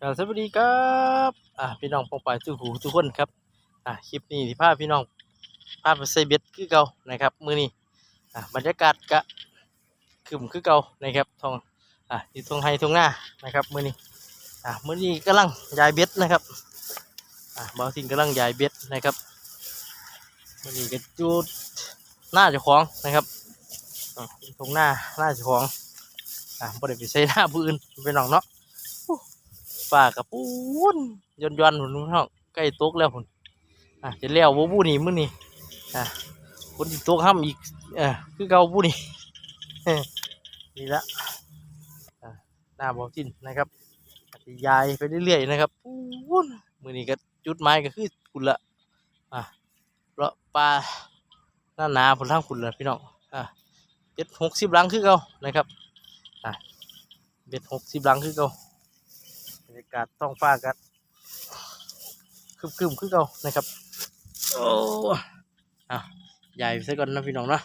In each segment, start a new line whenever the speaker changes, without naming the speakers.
สวัสดีครับอ่าพี่น้องปองปายทุกหูทุกคนครับอ่าคลิปนี้ที่พาพี่น้องพาไปใส่เบ็ดคือเก่านะครับมือนี้อ่าบรรยากาศกะคึมคือเก่านะครับทองอ่าที่ทงไฮทงหน้านะครับมือนี้อ่ามือนี้กำลังยายเบ็ดนะครับอ่าบางสิ่งกำลังยายเบ็ดนะครับมือนี้ก็จูดหน้าเจ้าของนะครับอ่าทงหน้าหน้าเจ้าของอ่าบ่ได้ไปใส่หน้าผู้อื่นพี่น้องเนาะ ฝ้ากับปูนยนยนๆหุ่นพี่น้องใกล้ตกแล้วหุ่นอะจะแล้วบ่บูนี่มื้อนี้อะคนที่ตกห้ำอีกเออคือเก่าบูนี่เอ้อนี่ละอะหน้าบ่สิ้นนะครับสิยายไปเรื่อยๆนะครับปูนมื้อนี้ก็จุดไม้ก็คือคุณละอะเลาะปลาหน้าหนาผลทางคุณละพี่น้องอะเบ็ดหกสิบลังคือเก่านะครับอะเบ็ดหกสิบลังคือเก่า รรยากาศท้องฟ้ากันคึมคึมๆคือเก่านะครับ โอ้อะใหญ่ไปซะก่อนนะพี่น้องเนาะ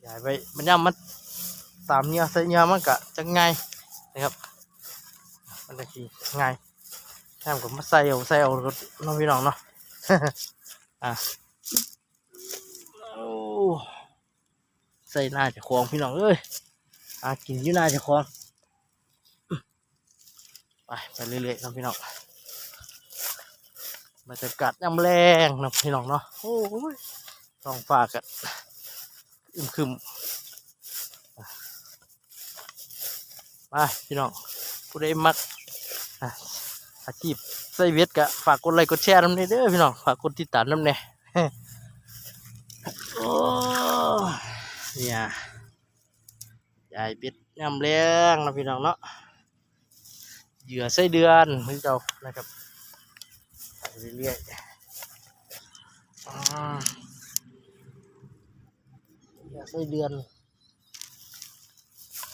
ใหญ่ไปมันย่ำมันตามเนื้อใส่เนื้อมันกะจะง่ายนะครับ มันจะขี่ง่ายแค่ผมมาใส่เอาใส่เอารถน้องพี่น้องเนาะอะโอ้ใส่หน้าจะคลองพี่น้องเอ้ยอากินอยู่หน้าจะคลอง ไปไปเรื่อยๆนะพี่น้องบรรยากาศยามแรงนะพี่น้องเนาะโอ้ยท้องฟ้ากันอึมครึมไปพี่น้องผู้ใดมักอะอาชีพใส่เวทกะฝากกดไลค์กดแชร์น้ำเนยเด้อพี่น้องฝากกดติดตามน้ำเน่โอ้เนี่ยยายเบ็ดยามแรงนะพี่น้องเนาะ เหยื่อไส้เดือนพี่เจ้านะครับเรื่อยๆเหยื่อไส้เดือน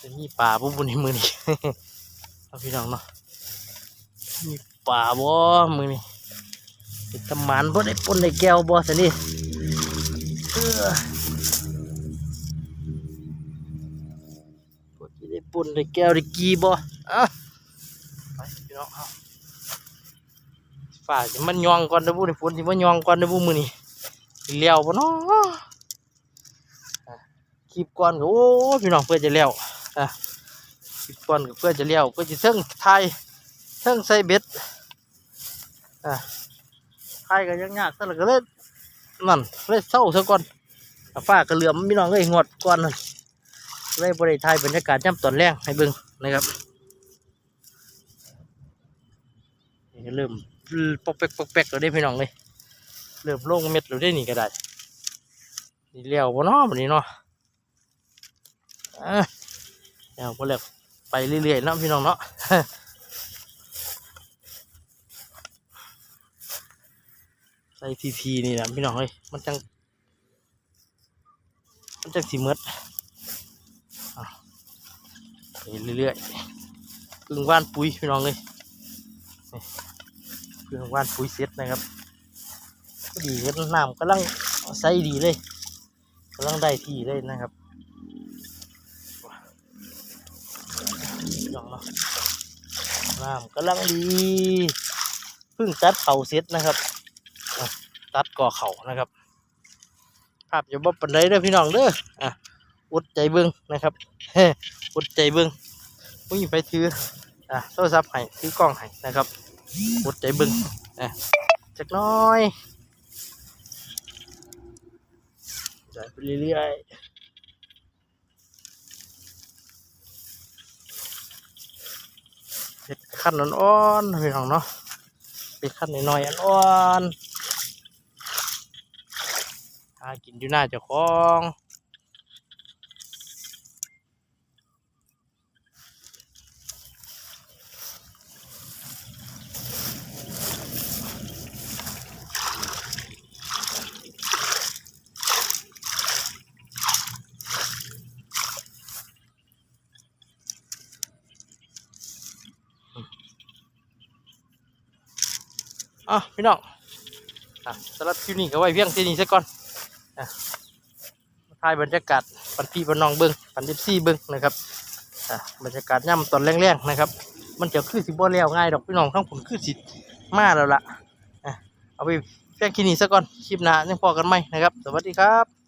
จะมีป่าบุบุในมือนี่เอาพี่น้องเนาะมีป่าบ่มือนี่เป็นตะมันบ่ได้ปนได้แก้วบ่สินี่เออบ่สิได้ปนได้แก้วได้กีบ่อะ พี่น้องฝ่าจะมันยองก่อนนะบุนี่ฝนที่มันยองก่อนนะบุมือนี่เลี้ยวปะเนาะอะคลิปก่อนก็โอ้ยพี่น้องเพื่อจะเลี้ยวอะคลิปก่อนก็เพื่อจะเลี้ยวเพื่อจะเทิงไทยเทิงใส่เบ็ดอะไทยก็ยังยากซะแล้วก็เลยนั่นเลยเศร้าซะก่อนอะฟ้าก็เหลื่อมพี่น้องเลยงวดก่อนเลยบริไทยบรรยากาศย่ำตอนแรงให้บิ่งนะครับ นี่ เริ่มปอกแป๊กปอกแป๊กแล้วได้พี่น้องเลยเริ่มลงเม็ดแล้วได้นี่ก็ได้นี่เลี้ยวบ่เนาะบัดนี้เนาะเดี๋ยวพอแล้วไปเรื่อยๆนะพี่น้องเนาะใส่ทีทีนี่นะพี่น้องเอ้ยมันจัง มันจังสีเมดไปเรื่อยๆกึ่งว่านปุ๋ยพี่น้องเลย เครื่องว่านปุ๋ยเซ็ตนะครับก็ดีเฮ็น้ำกำลังใสดีเลยกำลังได้ที่เลยนะครับลองเนาะน้ำกำลังดีเพิ่งตัดเข่าเซ็ตนะครับ ตัดก่อเข่านะครับ ภาพอย่าบ่ปันไดเด้อพี่น้องเด้ออะอดใจเบิ้งนะครับอดใจเบิ้งผู้หญิงไปถืออะโทรศัพท์ให้ถือกล้องให้นะครับ หมดใจบึงอะจักน้อยใส่ไปเรื่อยๆเห็ดขั้นอ่อนๆพี่น้องเนาะเป็นขั้นน้อยๆอ่อนๆหากินอยู่หน้าเจ้าของ อะพี่น้องอะสำหรับคลิปนี้ก็ไว้เพียงเท่านี้ซะก่อนอะมาถ่ายบรรยากาศปันพี่ปันน้องเบิ้งปันดิซี่เบิ้งนะครับอะบรรยากาศย่ำตอนแรงๆนะครับ มันจะขึ้นสิบ่แล้วง่ายดอกพี่น้องข้างผมขึ้นสิมาแล้วล่ะอะเอาไปแค่คินี้ซะก่อนคลิปหน้ายังพอกันไหมนะครับ สวัสดีครับ